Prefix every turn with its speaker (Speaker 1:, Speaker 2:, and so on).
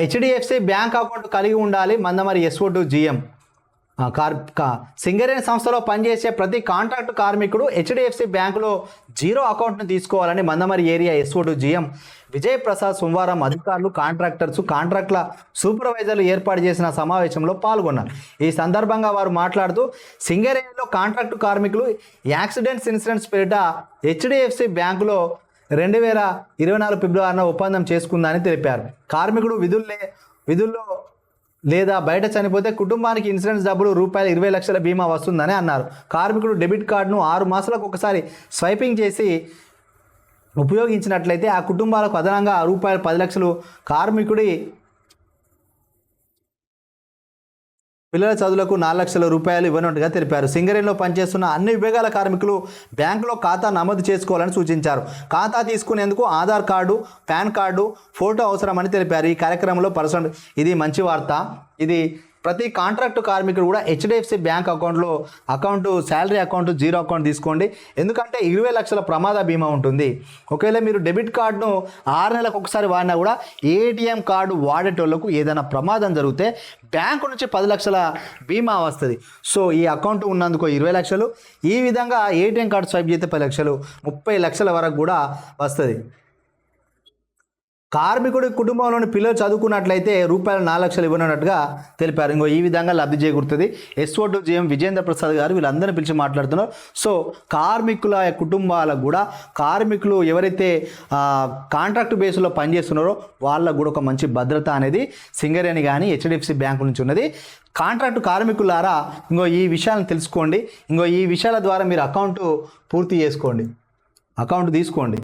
Speaker 1: HDFC bank account కలిగి ఉండాలి. Mandamarri SO to GM. Car Singareni సంస్థలో పనిచేసే ప్రతి కాంట్రాక్ట్ కార్మికుడు హెచ్డిఎఫ్సి బ్యాంకులో జీరో అకౌంట్ను తీసుకోవాలని Mandamarri area SO to GM. Vijay Prasad సోమవారం అధికారులు కాంట్రాక్టర్స్ కాంట్రాక్ట్ల సూపర్వైజర్లు ఏర్పాటు చేసిన సమావేశంలో పాల్గొన్నారు. ఈ సందర్భంగా వారు మాట్లాడుతూ సింగరేణిలో కాంట్రాక్టు కార్మికులు యాక్సిడెంట్స్ ఇన్సూరెన్స్ పేరిట హెచ్డిఎఫ్సి బ్యాంకులో రెండు వేల ఇరవై నాలుగు ఫిబ్రవరిన ఒప్పందం చేసుకుందని తెలిపారు. కార్మికుడు విధుల్లే విధుల్లో లేదా బయట చనిపోతే కుటుంబానికి ఇన్సూరెన్స్ డబ్బులు రూపాయలు ఇరవై లక్షల బీమా వస్తుందని అన్నారు. కార్మికుడు డెబిట్ కార్డును ఆరు మాసాలకు ఒకసారి స్వైపింగ్ చేసి ఉపయోగించినట్లయితే ఆ కుటుంబాలకు అదనంగా రూపాయలు పది లక్షలు కార్మికుడి పిల్లల చదువులకు నాలుగు లక్షల రూపాయలు ఇవ్వనున్నట్టుగా తెలిపారు. సింగరేణిలో పనిచేస్తున్న అన్ని విభాగాల కార్మికులు బ్యాంకులో ఖాతా నమోదు చేసుకోవాలని సూచించారు. ఖాతా తీసుకునేందుకు Aadhaar card PAN card photo అవసరమని తెలిపారు. ఈ కార్యక్రమంలో పర్సన్ ఇది మంచి వార్త. ఇది ప్రతి కాంట్రాక్ట్ కార్మికుడు కూడా హెచ్డిఎఫ్సి బ్యాంక్ అకౌంట్లో account salary account zero account తీసుకోండి. ఎందుకంటే ఇరవై లక్షల ప్రమాద బీమా ఉంటుంది. ఒకవేళ మీరు డెబిట్ కార్డును ఆరు నెలలకు ఒకసారి వాడినా కూడా ఏటీఎం కార్డు వాడేటోళ్ళకు ఏదైనా ప్రమాదం జరిగితే బ్యాంకు నుంచి పది లక్షల బీమా వస్తుంది. సో ఈ అకౌంట్ ఉన్నందుకు ఇరవై లక్షలు. ఈ విధంగా ఏటీఎం కార్డు స్వైప్ చేస్తే పది లక్షలు. ముప్పై లక్షల వరకు కూడా వస్తుంది. కార్మికుడి కుటుంబంలోని పిల్లలు చదువుకున్నట్లయితే రూపాయలు నాలుగు లక్షలు ఇవ్వనున్నట్టుగా తెలిపారు. ఇంకో ఈ విధంగా లబ్ధి చేకూరుతుంది. SO to GM Vijendra Prasad గారు వీళ్ళందరినీ పిలిచి మాట్లాడుతున్నారు. సో కార్మికుల కుటుంబాలకు కూడా కార్మికులు ఎవరైతే కాంట్రాక్ట్ బేస్లో పనిచేస్తున్నారో వాళ్ళకు కూడా ఒక మంచి భద్రత అనేది సింగరేణి కానీ హెచ్డిఎఫ్సి బ్యాంకు నుంచి ఉన్నది. కాంట్రాక్ట్ కార్మికులారా ఇంకో ఈ విషయాలను తెలుసుకోండి. ఇంకో ఈ విషయాల ద్వారా మీరు అకౌంట్ పూర్తి చేసుకోండి. అకౌంట్ తీసుకోండి.